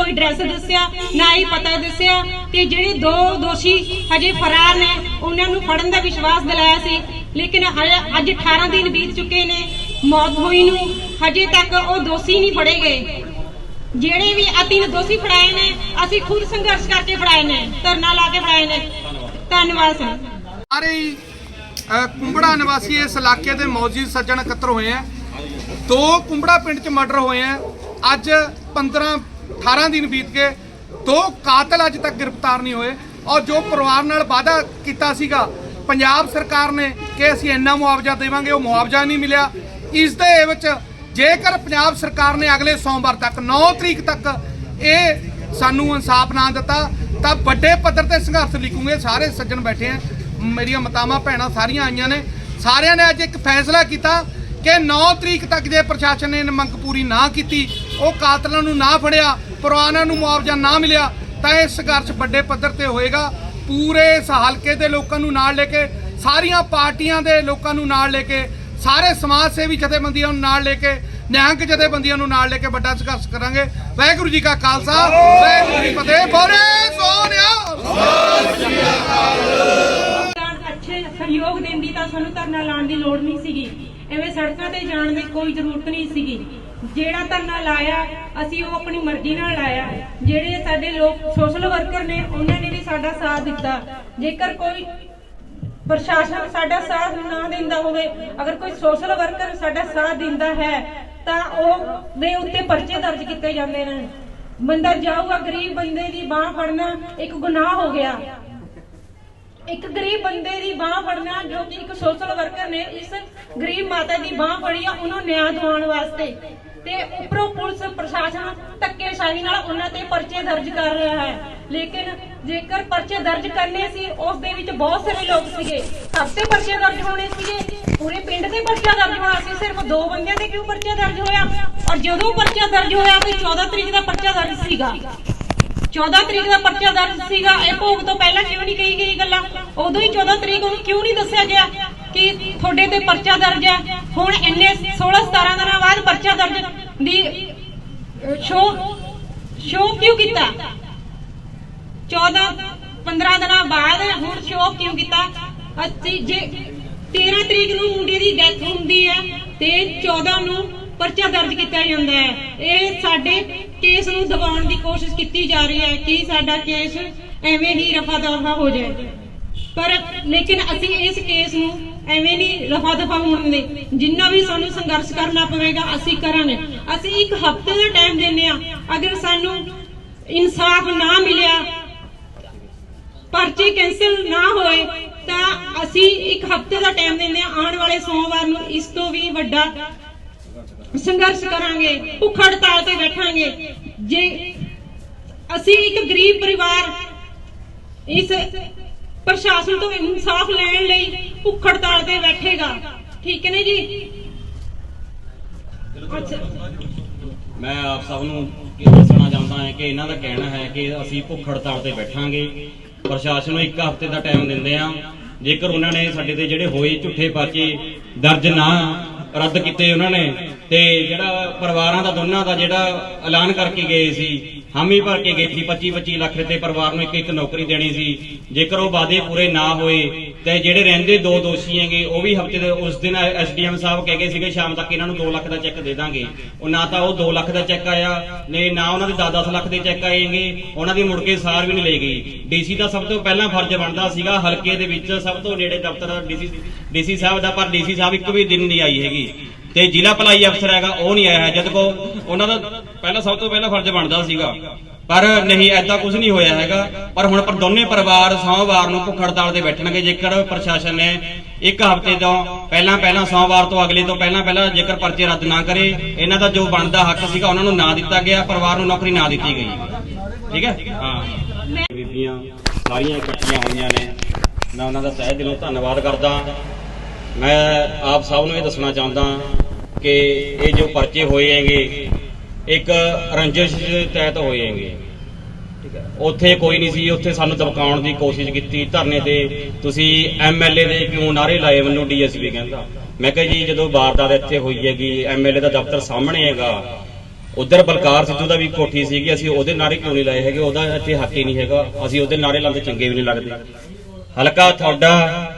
ਕੋਈ ਐਡਰੈਸ ਦੱਸਿਆ, ਨਾ ਹੀ ਪਤਾ ਦੱਸਿਆ। ਤੇ ਜਿਹੜੇ ਦੋ ਦੋਸ਼ੀ ਹਜੇ ਫਰਾਰ ਨੇ, ਉਹਨਾਂ ਨੂੰ ਫੜਨ ਦਾ ਵਿਸ਼ਵਾਸ ਦਿਲਾਇਆ ਸੀ। ਲੇਕਿਨ ਅੱਜ 18 ਦਿਨ ਬੀਤ ਚੁੱਕੇ ਨੇ, ਮੌਤ ਹੋਈ ਨੂੰ। ਹਜੇ ਤੱਕ ਉਹ ਦੋਸ਼ੀ ਨਹੀਂ ਫੜੇ ਗਏ। ਜਿਹੜੇ ਵੀ ਆ ਦੋਸ਼ੀ ਫੜਾਏ ਨੇ, ਅਸੀਂ ਖੁਦ ਸੰਘਰਸ਼ ਕਰਕੇ ਫੜਾਏ ਨੇ, ਧਰਨਾ ਲਾ ਕੇ ਫੜਾਏ ਨੇ। ਧੰਨਵਾਦ, ਸਰ। ਸਾਰੇ ਕੁੰਬੜਾ ਨਿਵਾਸੀ ਇਸ ਇਲਾਕੇ ਦੇ ਮੌਜੂਦ ਸੱਜਣ ਇਕੱਤਰ ਹੋਏ ਆ। ਦੋ ਕੁੰਬੜਾ ਪਿੰਡ 'ਚ ਮਰਡਰ ਹੋਏ ਆ। ਅੱਜ 15 18 ਦਿਨ ਬੀਤ ਗਏ, ਦੋ ਕਾਤਲ ਅੱਜ ਤੱਕ ਗ੍ਰਿਫਤਾਰ ਨਹੀਂ ਹੋਏ ਔਰ ਜੋ ਪਰਿਵਾਰ ਨਾਲ ਵਾਅਦਾ ਕੀਤਾ ਸੀਗਾ, ਪੰਜਾਬ ਸਰਕਾਰ ਨੇ ਕਿ ਅਸੀਂ ਇੰਨਾ ਮੁਆਵਜ਼ਾ ਦੇਵਾਂਗੇ, ਉਹ ਮੁਆਵਜ਼ਾ ਨਹੀਂ ਮਿਲਿਆ। ਇਸ ਦੇ ਵਿੱਚ ਜੇਕਰ ਪੰਜਾਬ ਸਰਕਾਰ ਨੇ ਅਗਲੇ ਸੋਮਵਾਰ ਤੱਕ 9 ਤਰੀਕ ਤੱਕ ਇਹ ਸਾਨੂੰ ਇਨਸਾਫ ਨਾ ਦਿੱਤਾ, ਤਾਂ ਵੱਡੇ ਪੱਧਰ ਤੇ ਸੰਘਰਸ਼ ਲਿਖੂਗੇ, ਸਾਰੇ ਸੱਜਣ ਬੈਠੇ ਆ, ਮੇਰੀਆਂ ਮਤਾਵਾਂ ਭੈਣਾਂ ਸਾਰੀਆਂ ਆਈਆਂ ਨੇ। ਸਾਰਿਆਂ ਨੇ ਅੱਜ ਇੱਕ ਫੈਸਲਾ ਕੀਤਾ ਕਿ 9 ਤਰੀਕ ਤੱਕ ਜੇ ਪ੍ਰਸ਼ਾਸਨ ਨੇ ਇਹ ਮੰਗ ਪੂਰੀ ਨਾ ਕੀਤੀ ਉਹ ਕਾਤਲਾਂ ਨੂੰ ਨਾ ਫੜਿਆ ਪਰਿਵਾਰਾਂ ਨੂੰ ਮੁਆਵਜ਼ਾ ਨਾ ਮਿਲਿਆ, ਤਾਂ ਇਹ ਸੰਘਰਸ਼ ਵੱਡੇ ਪੱਧਰ ਤੇ ਹੋਏਗਾ। ਪੂਰੇ ਇਸ ਹਲਕੇ ਦੇ ਲੋਕਾਂ ਨੂੰ ਨਾਲ ਲੈ ਕੇ, ਸਾਰੀਆਂ ਪਾਰਟੀਆਂ ਦੇ ਲੋਕਾਂ ਨੂੰ ਨਾਲ ਲੈ ਕੇ, ਸਾਰੇ ਸਮਾਜ ਸੇਵੀ ਜਥੇਬੰਦੀਆਂ ਨੂੰ ਨਾਲ ਲੈ ਕੇ, ਨਿਹੰਗ ਜਥੇਬੰਦੀਆਂ ਨੂੰ ਨਾਲ ਲੈ ਕੇ ਵੱਡਾ ਸੰਘਰਸ਼ ਕਰਾਂਗੇ। ਵਾਹਿਗੁਰੂ ਜੀ ਕਾ ਖਾਲਸਾ, ਵਾਹਿਗੁਰੂ ਜੀ ਕੀ ਫਤਿਹ। ਬੋਲੇ ਸੋਨਿਆ ਅੱਛੇ ਸਹਿਯੋਗ ਦਿੰਦੀ ਤਾਂ ਸਾਨੂੰ ਧਰਨਾ ਲਾਉਣ ਦੀ ਲੋੜ ਨਹੀਂ ਸੀਗੀ। ਐਵੇਂ ਸੜਕਾਂ ਤੇ ਜਾਣ ਦੀ ਕੋਈ ਜ਼ਰੂਰਤ ਨਹੀਂ ਸੀਗੀ। ਜਿਹੜਾ ਧਰਨਾ ਲਾਇਆ, ਅਸੀਂ ਉਹ ਆਪਣੀ ਮਰਜ਼ੀ ਨਾਲ ਲਾਇਆ। ਜਿਹੜੇ ਸਾਡੇ ਲੋਕ ਸੋਸ਼ਲ ਵਰਕਰ ਨੇ, ਉਹਨਾਂ ਨੇ ਵੀ ਸਾਡਾ ਸਾਥ ਦਿੱਤਾ। ਜੇਕਰ ਕੋਈ ਪ੍ਰਸ਼ਾਸਨ ਸਾਡਾ ਸਾਥ ਨਾ ਦਿੰਦਾ ਹੋਵੇ, ਅਗਰ ਕੋਈ ਸੋਸ਼ਲ ਵਰਕਰ ਸਾਡਾ ਸਾਥ ਦਿੰਦਾ ਹੈ, ਤਾਂ ਉਹ ਦੇ ਉੱਤੇ ਪਰਚੇ ਦਰਜ ਕੀਤੇ ਜਾਂਦੇ ਨੇ। ਬੰਦਾ ਜਾਊਗਾ, ਗਰੀਬ ਬੰਦੇ ਦੀ ਬਾਹ ਫੜਨਾ ਇੱਕ ਗੁਨਾਹ ਹੋ ਗਿਆ। ਇੱਕ ਗਰੀਬ ਬੰਦੇ ਦੀ ਬਾਹ ਫੜਨਾ ਜੋ ਕਿ ਇੱਕ ਸੋਸ਼ਲ ਵਰਕਰ ਨੇ ਇਸ ਗਰੀਬ ਮਾਤਾ ਦੀ ਬਾਹ ਫੜੀ ਆ, ਉਹਨੂੰ ਨਿਆਂ ਦਿਵਾਉਣ ਵਾਸਤੇ। ਤੇ ਉੱਪਰੋਂ ਪੁਲਿਸ ਪ੍ਰਸ਼ਾਸਨ ਧੱਕੇਸ਼ਾਹੀ ਨਾਲ ਉਹਨਾਂ ਤੇ ਪਰਚੇ ਦਰਜ ਕਰ ਰਿਹਾ ਹੈ। ਲੇਕਿਨ ਜੇਕਰ ਪਰਚੇ ਦਰਜ ਕਰਨੇ ਸੀ, ਉਸ ਦੇ ਵਿੱਚ ਬਹੁਤ ਸਾਰੇ ਲੋਕ ਸੀਗੇ। ਸਭ ਤੇ ਪਰਚੇ ਦਰਜ ਹੋਣੇ ਸੀਗੇ। ਪੂਰੇ ਪਿੰਡ ਤੇ ਪਰਚਾ ਦਰਜ ਹੋਣਾ ਸੀ, ਸਿਰਫ ਦੋ ਬੰਦਿਆਂ ਤੇ ਕਿਉਂ ਪਰਚਾ ਦਰਜ ਹੋਇਆ? ਔਰ ਜਦੋਂ ਪਰਚਾ ਦਰਜ ਹੋਇਆ, ਤੇ 14 ਤਰੀਕ ਦਾ ਪਰਚਾ ਦਰਜ ਸੀਗਾ। 14 ਤਰੀਕ ਦਾ ਪਰਚਾ ਦਰਜ ਸੀਗਾ, ਇਹ ਭੋਗ ਤੋਂ ਪਹਿਲਾਂ ਕਿਉਂ ਨਹੀਂ ਕਹੀ ਗਈ ਗੱਲਾਂ? ਉਦੋਂ ਹੀ 14 ਤਰੀਕ ਨੂੰ ਕਿਉਂ ਨਹੀਂ ਦੱਸਿਆ ਗਿਆ ਕਿ ਤੁਹਾਡੇ ਤੇ ਪਰਚਾ ਦਰਜ ਹੈ? ਹੁਣ ਇੰਨੇ 16 17 ਦਿਨਾਂ ਬਾਅਦ ਪਰਚਾ ਦਰਜ ਦੀ ਸ਼ੋ ਸ਼ੋ ਕਿਉਂ ਕੀਤਾ? 14 15 ਦਿਨਾਂ ਬਾਅਦ ਹੁਣ ਸ਼ੋ ਕਿਉਂ ਕੀਤਾ? ਅਸੀਂ ਜੇ 13 ਤਰੀਕ ਨੂੰ ਮੁੰਡੇ ਦੀ ਡੈਥ ਹੁੰਦੀ ਹੈ ਤੇ 14 ਨੂੰ ਪਰਚਾ ਦਰਜ ਕੀਤਾ ਜਾਂਦਾ ਹੈ। ਇਹ ਸਾਡੇ ਕੇਸ ਨੂੰ ਦਬਾਉਣ ਦੀ ਕੋਸ਼ਿਸ਼ ਕੀਤੀ ਜਾ ਰਹੀ ਹੈ ਕਿ ਸਾਡਾ ਕੇਸ ਐਵੇਂ ਹੀ ਰਫਾ ਦਫਾ ਹੋ ਜਾਏ। ਪਰ ਲੇਕਿਨ ਅਸੀਂ ਇਸ ਕੇਸ ਨੂੰ ਐਵੇਂ ਨਹੀਂ ਰਫਾ ਦਫਾ ਹੋਣ ਦੇ ਜਿੰਨਾ ਵੀ ਸਾਨੂੰ ਸੰਘਰਸ਼ ਕਰਨਾ ਪਵੇਗਾ, ਅਸੀਂ ਕਰਾਂਗੇ। ਅਸੀਂ ਇੱਕ ਹਫ਼ਤੇ ਦਾ ਟਾਈਮ ਦਿੰਨੇ ਆ ਅਗਰ ਸਾਨੂੰ ਇਨਸਾਫ ਨਾ ਮਿਲਿਆ, ਪਰਚੇ ਕੈਂਸਲ ਨਾ ਹੋਏ, ਤਾਂ ਅਸੀਂ ਇੱਕ ਹਫ਼ਤੇ ਦਾ ਟਾਈਮ ਦਿੰਦੇ ਹਾਂ। ਆਉਣ ਵਾਲੇ ਸੋਮਵਾਰ ਨੂੰ ਇਸ ਤੋਂ ਵੀ ਵੱਡਾ ਸੰਘਰਸ਼ ਕਰਾਂਗੇ, ਭੁੱਖ ਹੜਤਾਲ ਤੇ ਬੈਠਾਂਗੇ। ਜੇ ਅਸੀਂ ਇੱਕ ਗਰੀਬ ਪਰਿਵਾਰ ਇਸ ਪ੍ਰਸ਼ਾਸਨ ਤੋਂ ਇਨਸਾਫ ਲੈਣ ਲਈ ਭੁੱਖ ਹੜਤਾਲ ਤੇ ਬੈਠੇਗਾ, ਠੀਕ ਹੈ ਜੀ? ਮੈਂ ਆਪ ਸਭ ਨੂੰ ਇਹ ਦੱਸਣਾ ਚਾਹੁੰਦਾ ਹਾਂ ਕਿ ਇਹਨਾਂ ਦਾ ਕਹਿਣਾ ਹੈ ਕਿ ਅਸੀਂ ਭੁੱਖ ਹੜਤਾਲ ਤੇ ਬੈਠਾਂਗੇ। ਪ੍ਰਸ਼ਾਸਨ ਨੂੰ ਇੱਕ ਹਫ਼ਤੇ ਦਾ ਟਾਈਮ ਦਿੰਦੇ ਆ ਜੇਕਰ ਉਹਨਾਂ ਨੇ ਸਾਡੇ ਤੇ ਜਿਹੜੇ ਹੋਏ ਝੂਠੇ ਪਰਚੇ ਦਰਜ ਨਾ ਰੱਦ ਕੀਤੇ ਉਹਨਾਂ ਨੇ ਤੇ ਜਿਹੜਾ ਪਰਿਵਾਰਾਂ ਦਾ ਦੋਨਾਂ ਦਾ ਜਿਹੜਾ ਐਲਾਨ ਕਰਕੇ ਗਏ ਸੀ, ਹਾਮੀ ਭਰ ਕੇ ਗਏ ਸੀ 25 25 ਲੱਖ ਰੁਪਏ ਪਰਿਵਾਰ ਨੂੰ ਇੱਕ ਇੱਕ ਨੌਕਰੀ ਦੇਣੀ ਸੀ। ਜੇਕਰ ਉਹ ਵਾਅਦੇ ਪੂਰੇ ਨਾ ਹੋਏ ਤੇ ਜਿਹੜੇ ਰਹਿੰਦੇ ਦੋ ਦੋਸ਼ੀ ਹੈਗੇ, ਉਹ ਵੀ ਹਫ਼ਤੇ ਦੇ, ਉਸ ਦਿਨ ਐਸਡੀਐਮ ਸਾਹਿਬ ਕਹਿ ਗਏ ਸੀਗੇ ਸ਼ਾਮ ਤੱਕ ਇਹਨਾਂ ਨੂੰ 2 ਲੱਖ ਦਾ ਚੈੱਕ ਦੇ ਦਾਂਗੇ। ਉਹ ਨਾ ਤਾਂ ਉਹ 2 ਲੱਖ ਦਾ ਚੈੱਕ ਆਇਆ ਨੇ ਨਾ ਉਹਨਾਂ ਦੇ 10-10 ਲੱਖ ਦੇ ਚੈੱਕ ਆਏਗੇ ਉਹਨਾਂ ਦੀ ਮੁੜ ਕੇ ਸਾਰ ਵੀ ਨਹੀਂ ਲਈ ਗਈ। ਡੀਸੀ ਦਾ ਸਭ ਤੋਂ ਪਹਿਲਾਂ ਫਰਜ਼ ਬਣਦਾ ਸੀਗਾ ਹਲਕੇ ਦੇ ਵਿੱਚ ਸਭ ਤੋਂ ਨੇੜੇ ਦਫ਼ਤਰ ਡੀਸੀ ਡੀਸੀ ਸਾਹਿਬ ਦਾ, ਪਰ ਡੀਸੀ ਸਾਹਿਬ ਇੱਕ ਵੀ ਦਿਨ ਨਹੀਂ ਆਈ ਹੈਗੀ। ਤੇ ਜ਼ਿਲ੍ਹਾ ਭਲਾਈ ਅਫਸਰ ਹੈਗਾ, ਉਹ ਨਹੀਂ ਆਇਆ। ਹੈ ਜਦ ਕੋ ਉਹਨਾਂ ਦਾ ਪਹਿਲਾਂ ਸਭ ਤੋਂ ਪਹਿਲਾਂ ਫਰਜ਼ ਬਣਦਾ ਸੀਗਾ। ਪਰ ਨਹੀਂ ਐਦਾਂ ਕੁਝ ਨਹੀਂ ਹੋਇਆ ਹੈਗਾ। ਪਰ ਹੁਣ ਪਰ ਦੋਨੇ ਪਰਿਵਾਰ ਸੋਮਵਾਰ ਨੂੰ ਭੁੱਖ ਹੜਤਾਲ ਤੇ ਬੈਠਣਗੇ। ਜੇਕਰ ਪ੍ਰਸ਼ਾਸਨ ਨੇ ਇੱਕ ਹਫ਼ਤੇ ਤੋਂ ਪਹਿਲਾਂ ਪਹਿਲਾਂ ਸੋਮਵਾਰ ਤੋਂ ਅਗਲੇ ਤੋਂ ਪਹਿਲਾਂ ਪਹਿਲਾਂ ਜੇਕਰ ਪਰਚੇ ਰੱਦ ਨਾ ਕਰੇ, ਇਹਨਾਂ ਦਾ ਜੋ ਬਣਦਾ ਹੱਕ ਸੀਗਾ ਉਹਨਾਂ ਨੂੰ ਨਾ ਦਿੱਤਾ ਗਿਆ, ਪਰਿਵਾਰ ਨੂੰ ਨੌਕਰੀ ਨਾ ਦਿੱਤੀ ਗਈ। ਠੀਕ ਹੈ? ਹਾਂ। ਬੀਬੀਆਂ ਸਾਰੀਆਂ ਇਕੱਠੀਆਂ ਹੋਈਆਂ ਨੇ। ਮੈਂ ਉਹਨਾਂ ਦਾ ਤਹਿ ਦਿਲੋਂ ਧੰਨਵਾਦ ਕਰਦਾ। ਮੈਂ ਆਪ ਸਭ ਨੂੰ ਇਹ ਦੱਸਣਾ ਚਾਹੁੰਦਾ ਕਿ ਇਹ ਜੋ ਪਰਚੇ ਹੋਏ ਹੈਗੇ ਇੱਕ ਰੰਜਿਸ਼ ਦੇ ਤਹਿਤ ਹੋਏ ਉੱਥੇ ਕੋਈ ਨਹੀਂ ਸੀ, ਉੱਥੇ ਸਾਨੂੰ ਦਬਕਾਉਣ ਦੀ ਕੋਸ਼ਿਸ਼ ਕੀਤੀ। ਧਰਨੇ ਤੇ ਤੁਸੀਂ ਐਮਐਲਏ ਦੇ ਕਿਉਂ ਨਾਰੇ ਲਾਏ ਮੈਨੂੰ ਡੀਐਸਪੀ ਕਹਿੰਦਾ। ਮੈਂ ਕਿਹਾ ਜੀ, ਜਦੋਂ ਵਾਰਦਾਤ ਇੱਥੇ ਹੋਈ ਹੈਗੀ ਐਮਐਲਏ ਦਾ ਦਫ਼ਤਰ ਸਾਹਮਣੇ ਹੈਗਾ। ਉਧਰ ਬਲਕਾਰ ਸਿੱਧੂ ਦਾ ਵੀ ਕੋਠੀ ਸੀਗੀ, ਅਸੀਂ ਉਹਦੇ ਨਾਰੇ ਕਿਉਂ ਨਹੀਂ ਲਾਏ ਹੈਗੇ? ਉਹਦਾ ਇੱਥੇ ਹੱਕ ਹੀ ਨਹੀਂ ਹੈਗਾ। ਅਸੀਂ ਉਹਦੇ ਨਾਰੇ ਲਾਉਂਦੇ ਚੰਗੇ ਵੀ ਨਹੀਂ ਲੱਗਦੇ। ਹਲਕਾ ਤੁਹਾਡਾ,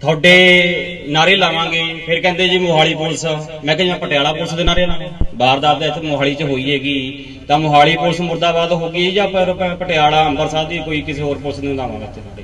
ਤੁਹਾਡੇ ਨਾਰੇ ਲਾਵਾਂਗੇ। ਫਿਰ ਕਹਿੰਦੇ ਜੀ ਮੋਹਾਲੀ ਪੁਲਿਸ, ਮੈਂ ਕਿਹਾ ਜੀ ਪਟਿਆਲਾ ਪੁਲਿਸ ਦੇ ਨਾਰੇ ਲਾਵਾਂ ਵਾਰਦਾਤ ਤਾਂ ਇੱਥੇ ਮੋਹਾਲੀ 'ਚ ਹੋਈ ਹੈਗੀ। ਤਾਂ ਮੋਹਾਲੀ ਪੁਲਿਸ ਮੁਰਦਾਬਾਦ ਹੋ ਗਈ ਜਾਂ ਫਿਰ ਪ- ਪਟਿਆਲਾ, ਅੰਮ੍ਰਿਤਸਰ ਦੀ ਕੋਈ ਕਿਸੇ ਹੋਰ ਪੁਲਿਸ ਨੂੰ ਲਾਵਾਂਗੇ ਇੱਥੇ ਸਾਡੇ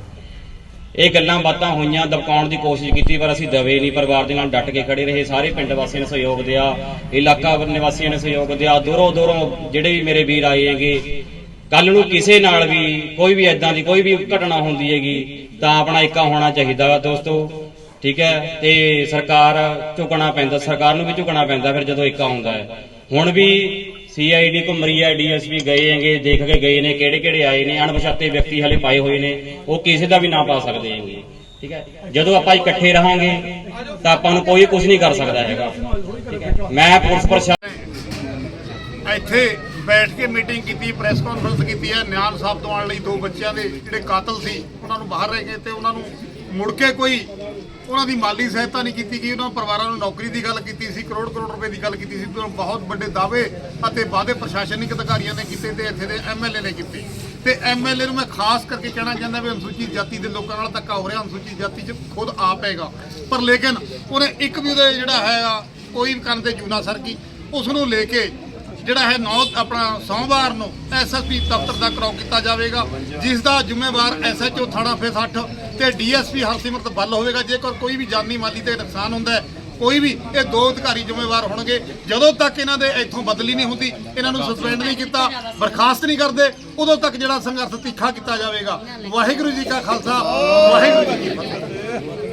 ਇਹ ਗੱਲਾਂ ਬਾਤਾਂ ਹੋਈਆਂ, ਦਬਕਾਉਣ ਦੀ ਕੋਸ਼ਿਸ਼ ਕੀਤੀ, ਪਰ ਅਸੀਂ ਦਵੇ ਨਹੀਂ। ਪਰਿਵਾਰ ਦੇ ਨਾਲ ਡਟ ਕੇ ਖੜੇ ਰਹੇ। ਸਾਰੇ ਪਿੰਡ ਵਾਸੀਆਂ ਨੇ ਸਹਿਯੋਗ ਦਿਆ। ਇਲਾਕਾ ਨਿਵਾਸੀਆਂ ਨੇ ਸਹਿਯੋਗ ਦਿਆ। ਦੂਰੋਂ ਦੂਰੋਂ ਜਿਹੜੇ ਵੀ ਮੇਰੇ ਵੀਰ ਆਏ ਹੈਗੇ ਕੱਲ ਨੂੰ ਕਿਸੇ ਨਾਲ ਵੀ ਕੋਈ ਵੀ ਐਦਾਂ ਦੀ ਕੋਈ ਵੀ ਘਟਨਾ ਹੁੰਦੀ ਹੈਗੀ, ਤਾਂ ਆਪਣਾ ਇੱਕਾ ਹੋਣਾ ਚਾਹੀਦਾ। ਵਾ ਦੋਸਤੋ ਠੀਕ ਹੈ? ਤੇ ਸਰਕਾਰ ਝੁਕਣਾ ਪੈਂਦਾ, ਸਰਕਾਰ ਨੂੰ ਵੀ ਝੁਕਣਾ ਪੈਂਦਾ ਫਿਰ ਜਦੋਂ ਇੱਕਾ ਹੁੰਦਾ ਹੈ। ਹੁਣ ਵੀ ਸੀਆਈਡੀ ਘੁੰਮਰੀ ਹੈ ਡੀਐਸਪੀ ਗਏ ਹੈਗੇ, ਦੇਖ ਕੇ ਗਏ ਨੇ, ਕਿਹੜੇ ਕਿਹੜੇ ਆਏ ਨੇ, ਅਣਪਛਾਤੇ ਵਿਅਕਤੀ ਹਲੇ ਪਾਏ ਹੋਏ ਨੇ, ਉਹ ਕਿਸੇ ਦਾ ਵੀ ਨਾਂ ਪਾ ਸਕਦੇ ਹੈਗੇ। ਠੀਕ ਹੈ? ਜਦੋਂ ਆਪਾਂ ਇਕੱਠੇ ਰਹਾਂਗੇ, ਤਾਂ ਆਪਾਂ ਨੂੰ ਕੋਈ ਕੁਝ ਨਹੀਂ ਕਰ ਸਕਦਾ ਹੈਗਾ। ਮੈਂ ਪੁਲਿਸ ਪ੍ਰਸ਼ਾਸਨ ਇੱਥੇ ਬੈਠ ਕੇ ਮੀਟਿੰਗ ਕੀਤੀ, ਪ੍ਰੈਸ ਕਾਨਫਰੰਸ ਕੀਤੀ ਹੈ ਨਿਆਨ ਸਾਹਿਬ ਦਿਵਾਉਣ ਲਈ ਦੋ ਬੱਚਿਆਂ ਦੇ ਜਿਹੜੇ ਕਾਤਲ ਸੀ, ਉਹਨਾਂ ਨੂੰ ਬਾਹਰ ਰਹਿ ਗਏ ਤੇ ਉਹਨਾਂ ਨੂੰ ਮੁੜ ਕੇ ਕੋਈ ਉਹਨਾਂ ਦੀ ਮਾਲੀ ਸਹਾਇਤਾ ਨਹੀਂ ਕੀਤੀ ਗਈ, ਉਹਨਾਂ ਪਰਿਵਾਰਾਂ ਨੂੰ ਨੌਕਰੀ ਦੀ ਗੱਲ ਕੀਤੀ ਸੀ, ਕਰੋੜ ਕਰੋੜ ਰੁਪਏ ਦੀ ਗੱਲ ਕੀਤੀ ਸੀ ਤੇ ਬਹੁਤ ਵੱਡੇ ਦਾਅਵੇ ਅਤੇ ਵਾਅਦੇ ਪ੍ਰਸ਼ਾਸਨਿਕ ਅਧਿਕਾਰੀਆਂ ਨੇ ਕੀਤੇ ਤੇ ਇੱਥੇ ਦੇ ਐਮਐਲਏ ਨੇ ਕੀਤੇ। ਤੇ ਐਮਐਲਏ ਨੂੰ ਮੈਂ ਖਾਸ ਕਰਕੇ ਕਹਿਣਾ ਚਾਹੁੰਦਾ ਵੀ ਅਨੁਸੂਚਿਤ ਜਾਤੀ ਦੇ ਲੋਕਾਂ ਨਾਲ ਧੱਕਾ ਹੋ ਰਿਹਾ, ਅਨੁਸੂਚਿਤ ਜਾਤੀ 'ਚ ਖੁਦ ਆਪ ਹੈਗਾ। ਪਰ ਲੇਕਿਨ ਉਹਨੇ ਇੱਕ ਵੀ ਉਹਦੇ ਜਿਹੜਾ ਹੈ ਕੋਈ ਵੀ ਕੰਨ ਤੇ ਜੂਨਾ ਸਰ ਕੀ ਉਸ ਨੂੰ ਲੈ ਕੇ ਜਿਹੜਾ ਹੈ ਨੌ ਆਪਣਾ ਸੋਮਵਾਰ ਨੂੰ ਐਸਐਸਪੀ ਦਫ਼ਤਰ ਦਾ ਕਰਾਉ ਕੀਤਾ ਜਾਵੇਗਾ, ਜਿਸ ਦਾ ਜ਼ਿੰਮੇਵਾਰ ਐਸਐਚਓ ਥਾਣਾ ਫੇ 60 ਤੇ ਡੀਐਸਪੀ ਹਰਸਿਮਰਤ ਬੱਲ ਹੋਵੇਗਾ। ਜੇਕਰ ਕੋਈ ਵੀ ਜਾਨੀ ਮਾਲੀ ਤੇ ਨੁਕਸਾਨ ਹੁੰਦਾ ਹੈ, ਕੋਈ ਵੀ ਇਹ ਦੋ ਅਧਿਕਾਰੀ ਜ਼ਿੰਮੇਵਾਰ ਹੋਣਗੇ। ਜਦੋਂ ਤੱਕ ਇਹਨਾਂ ਦੇ ਇੱਥੋਂ ਬਦਲੀ ਨਹੀਂ ਹੁੰਦੀ, ਇਹਨਾਂ ਨੂੰ ਸਸਪੈਂਡ ਨਹੀਂ ਕੀਤਾ, ਬਰਖਾਸਤ ਨਹੀਂ ਕਰਦੇ, ਉਦੋਂ ਤੱਕ ਜਿਹੜਾ ਸੰਘਰਸ਼ ਤਿੱਖਾ ਕੀਤਾ ਜਾਵੇਗਾ। ਵਾਹਿਗੁਰੂ ਜੀ ਕਾ ਖਾਲਸਾ, ਵਾਹਿਗੁਰੂ ਜੀ ਕੀ ਫਤਿਹ।